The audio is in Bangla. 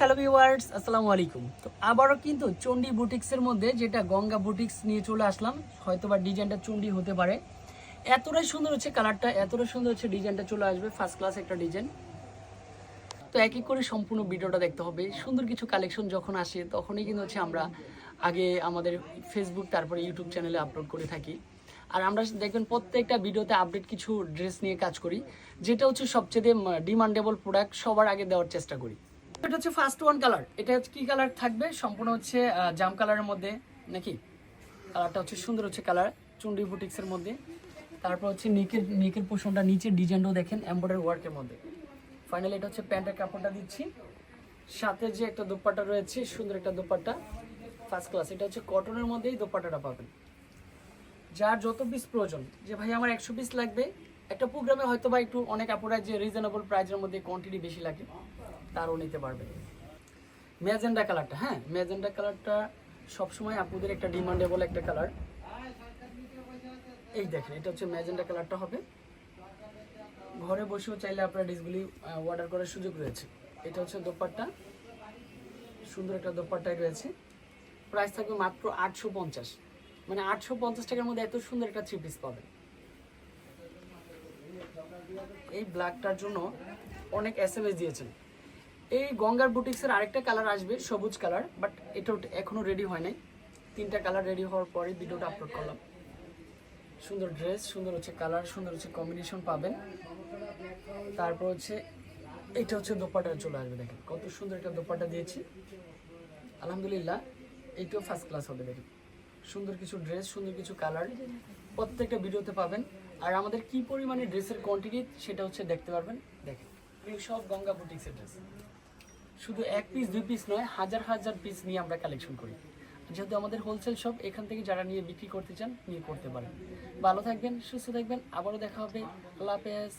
হ্যালো ভিউয়ার্স আসসালামু আলাইকুম। তো আবারও কিন্তু চণ্ডী বুটিক্সের মধ্যে যেটা গঙ্গা বুটিক্স নিয়ে চলে আসলাম, হয়তোবা ডিজাইনটা চণ্ডী হতে পারে। এতটাই সুন্দর হচ্ছে কালারটা, এতটাই সুন্দর হচ্ছে ডিজাইনটা চলে আসবে ফার্স্ট ক্লাস একটা ডিজাইন। তো এক এক করে সম্পূর্ণ ভিডিওটা দেখতে হবে। সুন্দর কিছু কালেকশন যখন আসে, তখনই কিন্তু হচ্ছে আমরা আগে আমাদের ফেসবুক তারপরে ইউটিউব চ্যানেলে আপলোড করে থাকি। আর আমরা দেখবেন প্রত্যেকটা ভিডিওতে আপডেট কিছু ড্রেস নিয়ে কাজ করি, যেটা হচ্ছে সবচেয়ে ডিমান্ডেবল প্রোডাক্ট সবার আগে দেওয়ার চেষ্টা করি। এটা হচ্ছে ফার্স্ট ওয়ান কালার এটা হচ্ছে কি কালার থাকবে? সম্পূর্ণ হচ্ছে জাম কালারের মধ্যে, নাকি? কালারটা হচ্ছে সুন্দর হচ্ছে কালার চুন্ডি বুটিক্সের মধ্যে। তারপর হচ্ছে নিকের নিকের পোষণটা নিচের ডিজাইনটাও দেখেন এমব্রয়ডারি ওয়ার্কের মধ্যে। ফাইনালি এটা হচ্ছে প্যান্টের কাপড়টা দিচ্ছি। সাথে যে একটা দোপাট্টা রয়েছে, সুন্দর একটা দোপাট্টা ফার্স্ট ক্লাস এটা হচ্ছে কটনের মধ্যেই দোপাট্টাটা পাবেন। যার যত পিস প্রয়োজন, যে ভাই আমার একশো পিস লাগবে একটা প্রোগ্রামে হয়তো বা একটু অনেক আপুরা যে রিজনেবল প্রাইসের মধ্যে কোয়ান্টিটি বেশি লাগে, তারও নিতে পারবে। ম্যাজেন্ডা কালারটা হ্যাঁ ম্যাজেন্ডা কালারটা সবসময় আপুদের একটা ডিমান্ডেবল একটা কালার এই দেখেন, এটা হচ্ছে ম্যাজেন্ডা কালারটা হবে। ঘরে বসেও চাইলে আপনার ডিসগুলি অর্ডার করার সুযোগ রয়েছে। এটা হচ্ছে দোপাট্টা। সুন্দর একটা দোপাট্টায় রয়েছে। প্রাইস থাকবে মাত্র আটশো পঞ্চাশ। মানে আটশো পঞ্চাশ টাকার মধ্যে এত সুন্দর একটা থ্রি পিস পাবেন। এই ব্ল্যাকটার জন্য অনেক এস এম এস দিয়েছেন। এই গঙ্গার বুটিক্সের আরেকটা কালার আসবে, সবুজ কালার বাট এটা এখনও রেডি হয় নাই। তিনটা কালার রেডি হওয়ার পরে ভিডিওটা আপলোড করলাম। সুন্দর ড্রেস সুন্দর হচ্ছে কালার সুন্দর হচ্ছে কম্বিনেশন পাবেন। তারপর হচ্ছে, এটা হচ্ছে দোপাটা চলে আসবে, দেখেন, কত সুন্দর একটা দোপাটা দিয়েছি। আলহামদুলিল্লাহ, এইটাও ফার্স্ট ক্লাস হবে, দেখেন। সুন্দর কিছু ড্রেস সুন্দর কিছু কালার প্রত্যেকটা ভিডিওতে পাবেন। আর আমাদের কি পরিমাণে ড্রেসের কোয়ান্টিটি সেটা হচ্ছে দেখতে পারবেন। দেখেন সব গঙ্গা বুটিক্সের ড্রেস শুধু এক পিস দুই পিস নয়, হাজার হাজার পিস নিয়ে আমরা কালেকশন করি। যেহেতু আমাদের হোলসেল শপ এখান থেকে যারা নিয়ে বিক্রি করতে চান, নিয়ে করতে পারেন। ভালো থাকবেন, সুস্থ থাকবেন, আবারও দেখা হবে। আল্লাহ হাফেজ।